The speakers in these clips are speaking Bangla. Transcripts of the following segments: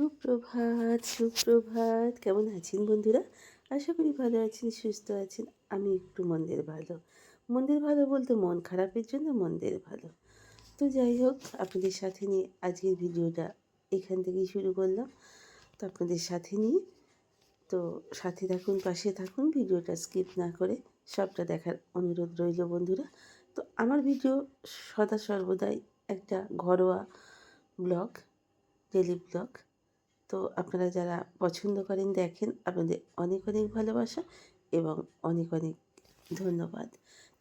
সুপ্রভাত সুপ্রভাত। কেমন আছেন বন্ধুরা? আশা করি ভালো আছেন, সুস্থ আছেন। আমি একটু মন্দের ভালো। মন্দের ভালো বলতে মন খারাপের জন্য মন্দের ভালো। তো যাই হোক, আপনাদের সাথে নিয়ে আজকের ভিডিওটা এখান থেকেই শুরু করলাম। তো আপনাদের সাথে নিয়ে, তো সাথে থাকুন, পাশে থাকুন, ভিডিওটা স্কিপ না করে সবটা দেখার অনুরোধ রইল বন্ধুরা। তো আমার ভিডিও সদা সর্বদাই একটা ঘরোয়া ব্লগ, ডেলি ব্লগ। তো আপনারা যারা পছন্দ করেন, দেখেন আপনাদের অনেক অনেক ভালোবাসা এবং অনেক অনেক ধন্যবাদ।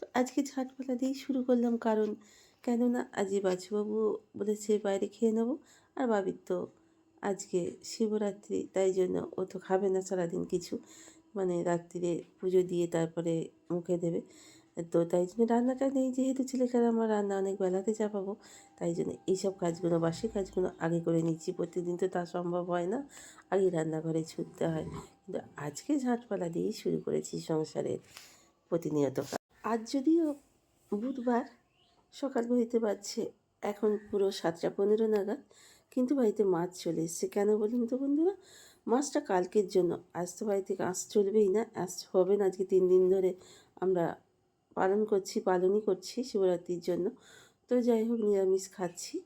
তো আজকে ঝাটপালা দিয়েই শুরু করলাম, কারণ কেননা আজকে বাচ্চুবাবু বলেছে বাইরে খেয়ে নেব আর বাবির তো আজকে শিবরাত্রি, তাই জন্য ও তো খাবে না সারাদিন কিছু। মানে রাত্রিরে পুজো দিয়ে তারপরে মুখে দেবে। তো তাই জন্য রান্নাটা নেই, যেহেতু ছেলেটার আমার রান্না অনেক বেলাতে চাপাবো। তাই জন্য এইসব কাজগুলো, বাসি কাজগুলো আগে করে নিচ্ছি। প্রতিদিন তো তা সম্ভব হয় না, আগে রান্নাঘরে ছুটতে হয়। কিন্তু আজকে ঝাঁটপালা দিয়েই শুরু করেছি সংসারের প্রতিনিয়ত কাজ। আজ যদিও বুধবার, সকাল হইতে পারছে এখন পুরো সাতটা পনেরো নাগাদ, কিন্তু বাড়িতে মাছ চলে এসছে। কেন বলুন তো বন্ধুরা? মাছটা কালকের জন্য। আজ তো বাড়িতে আঁশ চলবেই না, আঁশ হবে না আজকে তিন দিন ধরে। আমরা পালন করছি, পালনই করছি শিবরাত্রির জন্য। তো যাই হোক, নিরামিষ খাচ্ছি।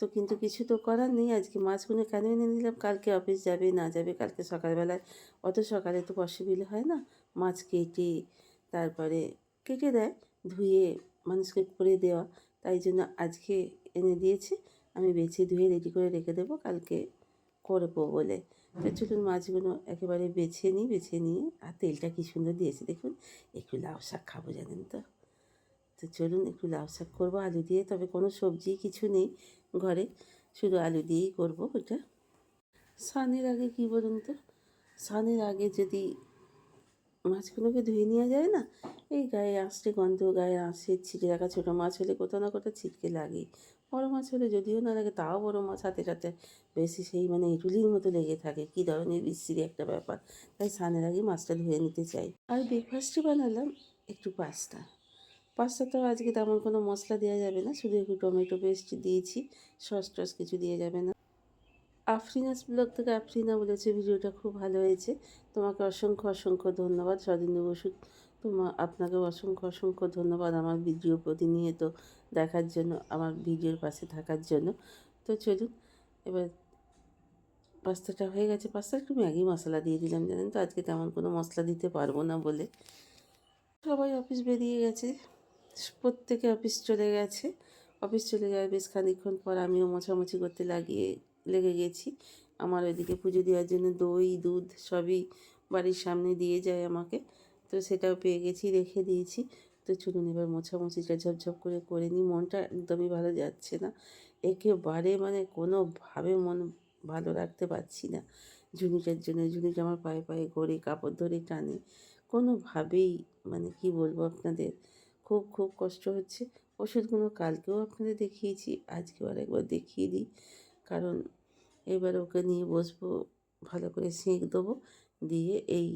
তো কিন্তু কিছু তো করার নেই। আজকে মাছগুলো কেন এনে নিলাম কালকে অফিস যাবে, না যাবে, কালকে সকালবেলায়। অত সকালে তো পসিবল হয় না। মাছ কেটে, তারপরে কেটে দেয়, ধুয়ে মানুষকে করে দেওয়া। তাই জন্য আজকে এনে দিয়েছে। আমি বেছে ধুয়ে রেডি করে রেখে দেবো। কালকে করব বলে। তো চলুন মাছগুলো একেবারে বেছে নিই, বেছে নিয়ে। আর তেলটা কী সুন্দর দিয়েছে দেখুন, একটু লাউ শাক খাব জানেন তো। তো চলুন একটু লাউ শাক করব, আলু দিয়ে, তবে কোনো সবজি কিছু নেই ঘরে, শুধু আলু দিয়েই করব ওটা স্নানের আগে কী বলুন তো স্নানের আগে যদি মাছগুলোকে ধুয়ে নেওয়া যায় না, এই গায়ে আসছে গন্ধ, গায়ে আসে ছিটে রাখা ছোটো মাছ হলে কোথাও না কোথাও ছিটকে লাগেই বড়ো মাছ হলে যদিও না লাগে, তাও বড়ো মাছ হাতে সাথে বেশি সেই মানে ইটুলির মতো লেগে থাকে। কী ধরনের বিশ্রী একটা ব্যাপার। তাই স্নানের আগে মাছটা ধুয়ে নিতে চাই। আর ব্রেকফাস্টে বানালাম একটু পাস্তা। পাস্তা তো আজকে তেমন কোনো মশলা দেওয়া যাবে না। শুধু একটু টমেটো পেস্ট দিয়েছি। সস টস কিছু দিয়ে যাবে না। আফরিনাস ব্লগ থেকে আফরিনা বলেছে, ভিডিওটা খুব ভালো হয়েছে। তোমাকে অসংখ্য অসংখ্য ধন্যবাদ। স্বাধীন বসু তোমার আপনাকে অসংখ্য অসংখ্য ধন্যবাদ আমার ভিডিও প্রতিনিয়ত দেখার জন্য, আমার ভিডিওর পাশে থাকার জন্য। তো চলুন, এবার পাস্তাটা হয়ে গেছে। পাস্তা একটু ম্যাগি মশলা দিয়ে দিলাম, জানেন তো? আজকে তেমন কোনো মশলা দিতে পারব না বলে। সবাই অফিস বেরিয়ে গেছে। প্রত্যেকে অফিস চলে গেছে। অফিস চলে যাওয়ার বেশ খানিক্ষণ পর আমিও মোছামুছি করতে লাগিয়ে, লেগে গেছি। আমার ওইদিকে পুজো দেওয়ার জন্য দই, দুধ সবই বাড়ির সামনে দিয়ে যায় আমাকে। তো সেটাও পেয়ে গেছি, রেখে দিয়েছি। তো চলুন এবার মোছামুছিটা ঝপঝপ করে করে নিই। মনটা একদমই ভালো যাচ্ছে না। একেবারে মানে কোনোভাবে মন ভালো রাখতে পারছি না। ঝুনিটার জন্য ঝুনিটা আমার পায়ে পায়ে ঘরে কাপড় ধরে টানে। কোনোভাবেই মানে কি বলব আপনাদের? খুব খুব কষ্ট হচ্ছে। ওষুধগুলো কালকেও আপনাদের দেখিয়েছি, আজকেও আরেকবার দেখিয়ে দিই। কারণ এবার ওকে নিয়ে বসবো, ভালো করে সেঁক দেবো। দিয়ে এই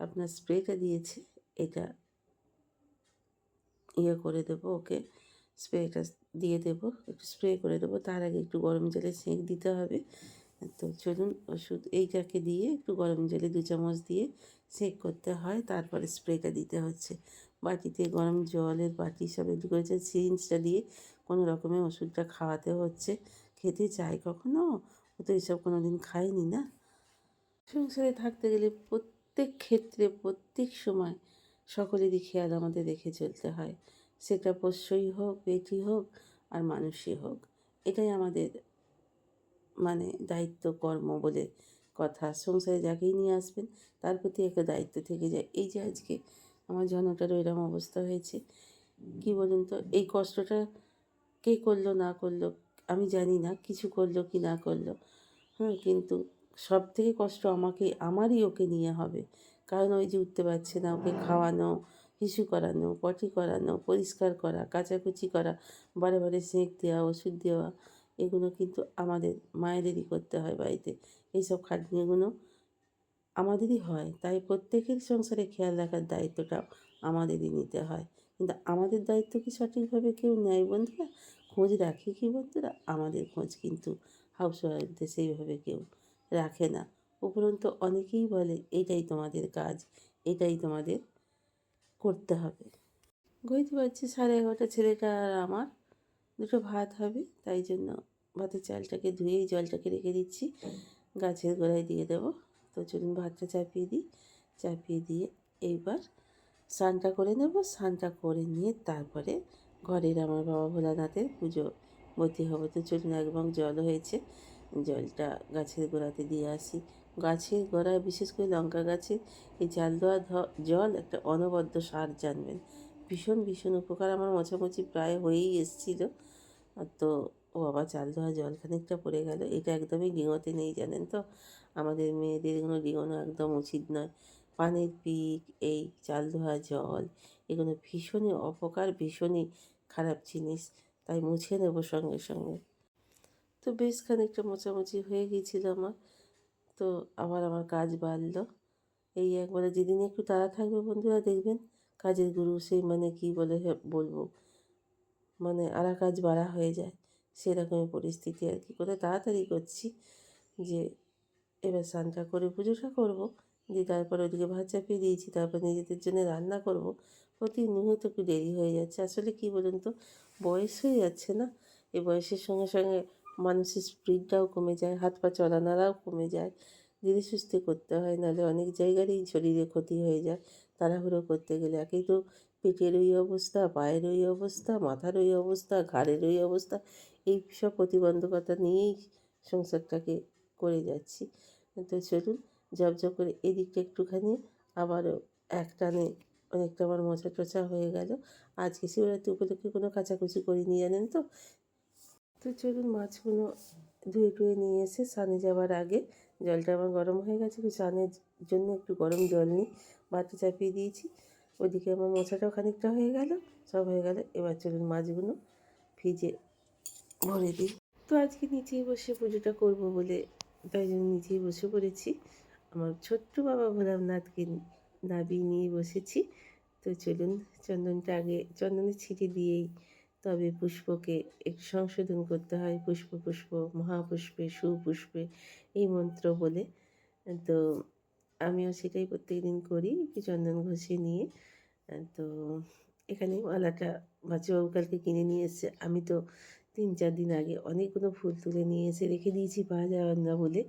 আপনার স্প্রেটা দিয়েছে, এটা ইয়ে করে দেবো, ওকে স্প্রেটা দিয়ে দেবো, একটু স্প্রে করে দেবো। তার আগে একটু গরম জলে সেঁক দিতে হবে। তো চলুন ওষুধ এইটাকে দিয়ে একটু গরম জলে দু চামচ দিয়ে সেঁক করতে হয়। তারপরে স্প্রেটা দিতে হচ্ছে। বাটিতে গরম জলের বাটি সব একটু করেছে। সিরিঞ্জটা দিয়ে কোনো রকমে ওষুধটা খাওয়াতে হচ্ছে। খেতে চাই কখনো? ও তো এসব কোনো দিন খায়নি না। সংসারে থাকতে গেলে প্রত্যেক ক্ষেত্রে, প্রত্যেক সময় সকলেরই খেয়াল আমাদের রেখে চলতে হয়। সেটা পোষ্যই হোক পেটি হোক আর মানুষই হোক। এটাই আমাদের মানে দায়িত্ব, কর্ম বলে কথা। সংসারে যাকেই নিয়ে আসবেন, তার প্রতি একটা দায়িত্ব থেকে যায়। এই যে আজকে আমার জনটারও এরকম অবস্থা হয়েছে, কি বলুন তো? এই কষ্টটা কে করল, না করল, আমি জানি না, কিছু করল কি না করল। হ্যাঁ কিন্তু সব থেকে কষ্ট আমাকে, আমারই ওকে নিয়ে হবে। কারণ ওই যে উঠতে পারছে না ওকে খাওয়ানো হিসু করানো পটি করানো পরিষ্কার করা কাচাকুচি করা বারে বারে সেঁক দেওয়া ওষুধ দেওয়া এগুলো কিন্তু আমাদের মায়েদেরই করতে হয় বাড়িতে। এইসব খাটনিগুলো আমাদেরই হয়। তাই প্রত্যেকের সংসারে খেয়াল রাখার দায়িত্বটাও আমাদেরই নিতে হয়। কিন্তু আমাদের দায়িত্ব কি সঠিকভাবে কেউ নেয় বন্ধুরা? খোঁজ রাখে কি বন্ধুরা? আমাদের খোঁজ কিন্তু হাউস ওয়াইফদের সেইভাবে কেউ রাখে না। উপরন্তু অনেকেই বলে, এটাই তোমাদের কাজ, এটাই তোমাদের করতে হবে। গইতে পারছি সাড়ে এগারোটা ছেলেটা আর আমার দুটো ভাত হবে, তাই জন্য ভাতের চালটাকে ধুয়েই জলটাকে রেখে দিচ্ছি। গাছের গোড়ায় দিয়ে দেবো। তো চলুন ভাতটা চাপিয়ে দিই। চাপিয়ে দিয়ে এইবার স্নানটা করে নেব। স্নানটা করে নিয়ে তারপরে ঘরের আমার বাবা ভোলানাথের পুজো বতি হবে। তো চলুন একদম জল হয়েছে, জলটা গাছের গোড়াতে দিয়ে আসি। গাছের গোড়ায় বিশেষ করে লঙ্কা গাছে এই জাল দেওয়া জল একটা অনবদ্য সার জানবেন। ভীষণ ভীষণ উপকার আমার মোছামুছি প্রায় হয়েই এসেছিল। তো, ও বাবা চাল ধোয়া জল খানিকটা পড়ে গেল। এটা একদমই ডিঙোতে নেই, জানেন তো? আমাদের মেয়েদের এগুলো ডিঙোনো একদম উচিত নয়। পানের পিক, এই চাল ধোয়া জল, এগুলো ভীষণই অপকার, ভীষণই খারাপ জিনিস। তাই মুছে নেব সঙ্গে সঙ্গে। তো বেশ খানিকটা মোছামুছি হয়ে গিয়েছিল আমার। তো আবার আমার কাজ বাড়লো। এই একবারে যেদিন একটু তাড়া থাকবে বন্ধুরা দেখবেন, কাজের গুরু সেই মানে কি বলে বলব? মানে আরা কাজ বাড়া হয়ে যায়। সেরকমই পরিস্থিতি আর কি। করে তাড়াতাড়ি করছি যে এবার স্নানটা করে পুজোটা করব, দিয়ে তারপর ওইদিকে ভাত চাপিয়ে দিয়েছি, তারপর নিজেদের জন্য রান্না করব। প্রতিনিয়ত একটু দেরি হয়ে যাচ্ছে। আসলে কি বলুন তো, বয়স হয়ে যাচ্ছে না? এই বয়সের সঙ্গে সঙ্গে মানুষের স্পিডটাও কমে যায়, হাত পা চলানারাও কমে যায়। ধীরে সুস্থে করতে হয়, নাহলে অনেক জায়গারই শরীরে ক্ষতি হয়ে যায়, তাড়াহুড়ো করতে গেলে। একেই তো পেটের ওই অবস্থা, পায়ের ওই অবস্থা, মাথার ওই অবস্থা, ঘাড়ের ওই অবস্থা, এই সব প্রতিবন্ধকতা নিয়েই সংসারটাকে করে যাচ্ছি। তো চলুন জব জব করে এদিকটা একটুখানি, আবারও এক টানে অনেকটা আমার মোছা টোচা হয়ে গেল। আজকে শিবরাত্রি উপলক্ষে কোনো কাচাকুচি করিনি, জানেন তো? তো চলুন মাছগুলো ধুয়ে টুয়ে নিয়ে এসে স্নানে যাওয়ার আগে জলটা আমার গরম হয়ে গেছে স্নানের জন্য একটু গরম জল নিই। ভাতটা চাপিয়ে দিয়েছি, ওদিকে আমার মশাটাও খানিকটা হয়ে গেল, সব হয়ে গেল। এবার চলুন মাছগুলো ফ্রিজে ভরে দিই। তো আজকে নিচেই বসে পুজোটা করব বলে তাই জন্য নিচেই বসে পড়েছি। আমার ছোট্ট বাবা ভোলানাথকে নাবি নিয়ে বসেছি। তো চলুন চন্দনটা আগে, চন্দনের ছিটে দিয়েই তবে পুষ্পকে একটু সংশোধন করতে হয়, পুষ্প পুষ্প, মহাপুষ্পে, সুপুষ্পে, এই মন্ত্র বলে। তো আমিও সেটাই প্রত্যেক দিন করি, একটু চন্দন ঘষে নিয়ে। তো এখানে মালাটা বাচ্চাবাবু কালকে কিনে নিয়ে এসছে। আমি তো তিন চার দিন আগে অনেকগুলো ফুল তুলে নিয়ে এসে রেখে দিয়েছি, পাওয়া যাওয়ার না বলে।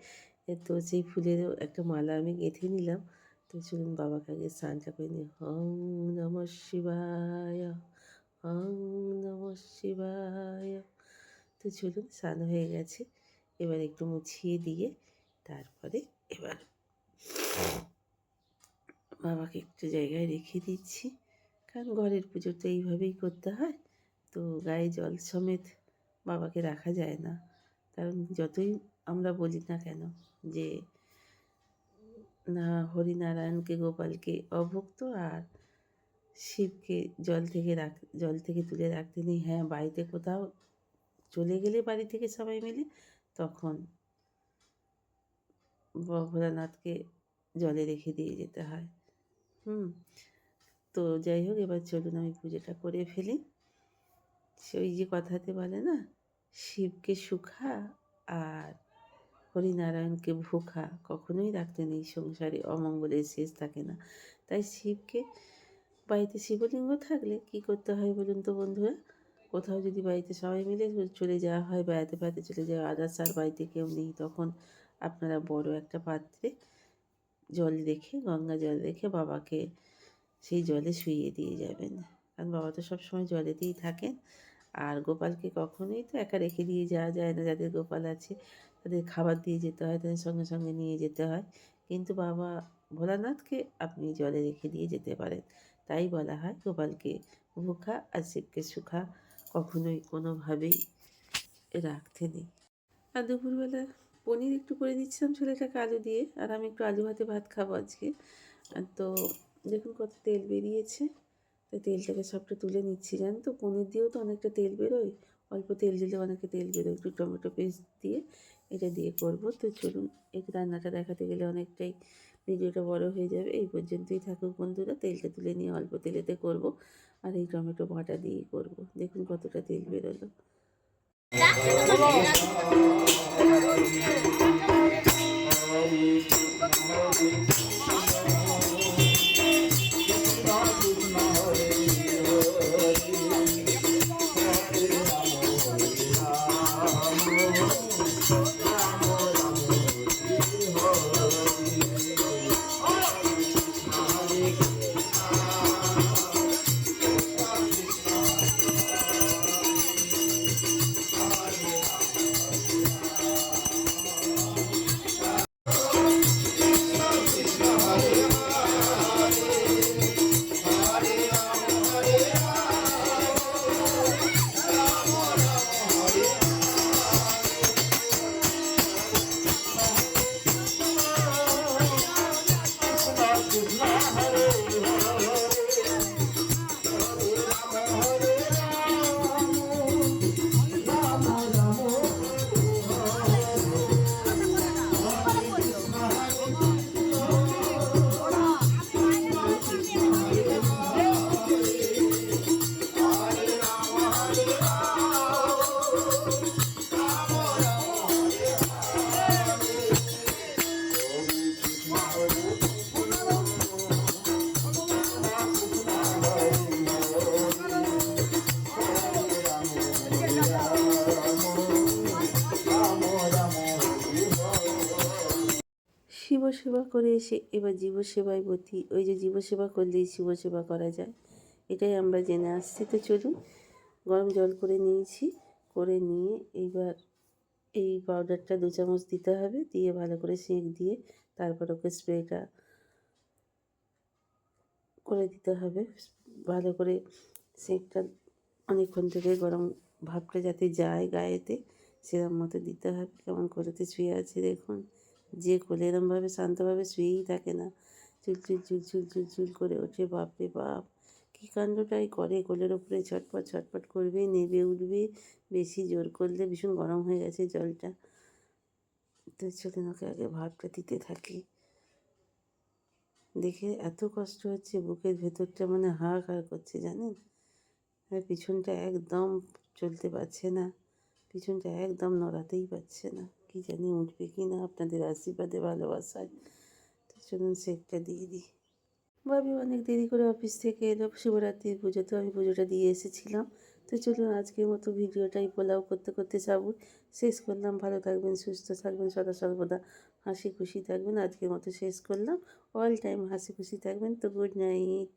তো সেই ফুলেরও একটা মালা আমি গেঁথে নিলাম। তো চলুন বাবাকে আগে স্নানটা করে নিই। হং নম শিবায়। হং নম শিবায়। তো চলুন, স্নান হয়ে গেছে। এবার একটু মুছিয়ে দিয়ে তারপরে এবার বাবাকে একটু জায়গায় রেখে দিচ্ছি। কারণ ঘরের পুজো তো এইভাবেই করতে হয়। তো গায়ে জল সমেত বাবাকে রাখা যায় না। কারণ যতই আমরা বলি না কেন যে, না হরিনারায়ণকে, গোপালকে, অভুক্ত আর শিবকে জল থেকে রাখ, জল থেকে তুলে রাখতে নেই। হ্যাঁ বাড়িতে কোথাও চলে গেলে বাড়ি থেকে সবাই মিলে তখন ভোলানাথকে জলে রেখে দিয়ে যেতে হয়। হুম, তো যাই হোক, এবার চলুন আমি পুজোটা করে ফেলি। সে ওই যে কথাতে বলে না, শিবকে সুখা আর হরিনারায়ণকে ভুখা কখনোই রাখতে নেই। সংসারে অমঙ্গলের শেষ থাকে না। তাই শিবকে বাড়িতে শিবলিঙ্গ থাকলে কি করতে হয় বলুন তো বন্ধুরা? কোথাও যদি বাড়িতে সবাই মিলে চলে যাওয়া হয়, বেড়াতে বেড়াতে চলে যাওয়া আদার্স আর বাড়িতে কেউ নেই, তখন আপনারা বড় একটা পাত্রে জল রেখে, গঙ্গা জল রেখে বাবাকে সেই জলে শুইয়ে দিয়ে যাবেন। কারণ বাবা তো সবসময় জলেতেই থাকেন। আর গোপালকে কখনোই তো একা রেখে দিয়ে যাওয়া যায় না। যাদের গোপাল আছে, তাদের খাবার দিয়ে যেতে হয়, তাদের সঙ্গে সঙ্গে নিয়ে যেতে হয়। কিন্তু বাবা ভোলানাথকে আপনি জলে রেখে দিয়ে যেতে পারেন। তাই বলা হয়, গোপালকে ভুখা আর শিবকে সুখা কখনোই কোনোভাবেই রাখতে নেই। আর দুপুরবেলা পনির একটু করে দিচ্ছিলাম ছেলেটাকে আলু দিয়ে, আর আমি একটু আলু ভাতে ভাত খাব আজকে। তো দেখুন কত তেল বেরিয়েছে, তো তেলটাকে সবটা তুলে নিচ্ছি, জানেন তো? পনির দিয়েও তো অনেকটা তেল বেরোয়, অল্প তেল দিলে অনেকে তেল বেরোয়। একটু টমেটো পেস্ট দিয়ে এটা দিয়ে করব। তো চলুন, এই রান্নাটা দেখাতে গেলে অনেকটাই ভিডিওটা বড় হয়ে যাবে। এই পর্যন্তই থাকুক বন্ধুরা, তেলটা তুলে নিয়ে অল্প তেলেতে করব আর এই টমেটো বাটা দিয়েই করব। দেখুন কতটা তেল বেরোলো। সেবা করে এসে এবার জীব সেবায় বতি ওই যে জীবসেবা করলেই শিব সেবা করা যায়। এটাই আমরা জেনে আসছি। তো চলুন, গরম জল করে নিয়েছি। করে নিয়ে এইবার এই পাউডারটা দু চামচ দিতে হবে। দিয়ে ভালো করে সেঁক দিয়ে তারপর ওকে স্প্রেটা করে দিতে হবে। ভালো করে সেঁকটা অনেকক্ষণ থেকে গরম ভাবটা যাতে যায় গায়েতে সেরকম মতো দিতে হবে। কেমন করেতে শুয়ে আছে দেখুন। যে কোলে এরমভাবে, শান্তভাবে শুয়েই থাকে না। চুলচুল চুলচুল চুলচুল করে ওঠে, বাপরে বাপ। কী কাণ্ডটাই করে? কোলের ওপরে ছটপট ছটপট করবে, নেবে, উঠবে, বেশি জোর করলে ভীষণ গরম হয়ে গেছে জলটা। তো চলুন ওকে আগে ভাবটা দিতে থাকি। দেখে এত কষ্ট হচ্ছে, বুকের ভেতরটা মানে হাহাকার করছে, জানেন? আর পিছনটা একদম চলতে পারছে না, পিছনটা একদম নড়াতেই পারছে না। কি জানি উঠবে কি না, আপনাদের আশীর্বাদে ভালোবাসায়। তো চলুন সেকটা দিয়ে দিই। ভাবি অনেক দেরি করে অফিস থেকে এলো, শিবরাত্রির পুজো তো আমি পুজোটা দিয়ে এসেছিলাম। তো চলুন আজকের মতো ভিডিওটাই পোলাও করতে করতে যাব। শেষ করলাম, ভালো থাকবেন, সুস্থ থাকবেন, সদা সর্বদা হাসি খুশি থাকবেন। আজকের মতো শেষ করলাম। অল টাইম হাসি খুশি থাকবেন, তো গুড নাইট